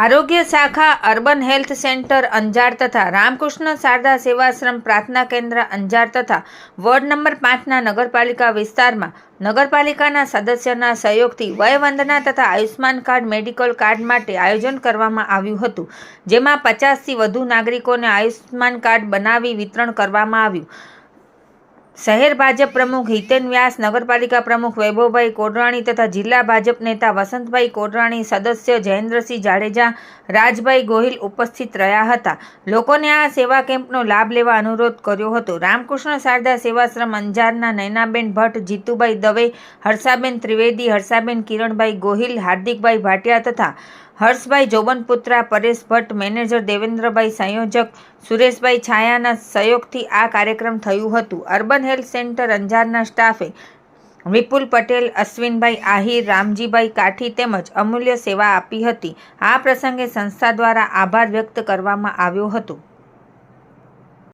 આરોગ્ય શાખા, urban health centre, Anjar તથા રામકૃષ્ણ શારદા સેવાશ્રમ પ્રાર્થના કેન્દ્ર, અંજાર તથા વોર્ડ નંબર પાંચના નગરપાલિકા વિસ્તારમાં નગરપાલિકાના સદસ્યના સહયોગથી વયવંદના તથા આયુષ્માન કાર્ડ, મેડિકલ કાર્ડ માટે આયોજન કરવામાં આવ્યું હતું, જેમાં પચાસથી વધુ નાગરિકોને આયુષ્માન કાર્ડ બનાવી વિતરણ કરવામાં આવ્યું. શહેર ભાજપ પ્રમુખ હિતેન વ્યાસ, નગરપાલિકા પ્રમુખ વૈભવભાઈ કોડરાણી તથા જિલ્લા ભાજપ નેતા વસંતભાઈ કોડરાણી સદસ્ય જયેન્દ્રસિંહ જાડેજા, રાજભાઈ ગોહિલ ઉપસ્થિત રહ્યા હતા. લોકોને આ સેવા કેમ્પનો લાભ લેવા અનુરોધ કર્યો હતો. રામકૃષ્ણ શારદા સેવાશ્રમ અંજારના નૈનાબેન ભટ્ટ, જીતુભાઈ દવે, હર્ષાબેન ત્રિવેદી, હર્ષાબેન કિરણભાઈ ગોહિલ, હાર્દિકભાઈ ભાટિયા તથા હર્ષભાઈ જોબનપુત્રા, પરેશ ભટ્ટ, મેનેજર દેવેન્દ્રભાઈ સંયોજક, સુરેશભાઈ છાયાના સહયોગથી આ કાર્યક્રમ થયું હતું. અર્બન હેલ્થ સેન્ટર અંજારના સ્ટાફે વિપુલ પટેલ, અશ્વિનભાઈ આહિર, રામજીભાઈ કાઠી તેમજ અમૂલ્ય સેવા આપી હતી. આ પ્રસંગે સંસ્થા દ્વારા આભાર વ્યક્ત કરવામાં આવ્યો હતો.